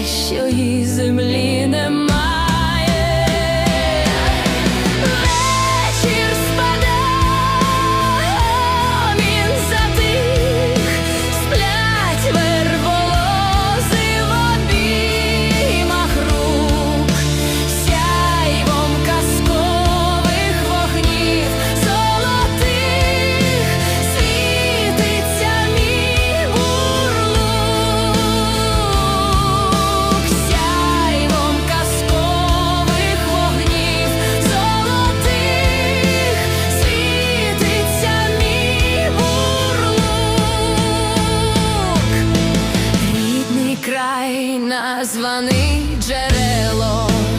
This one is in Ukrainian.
кращої землі немає. Край названий джерелом.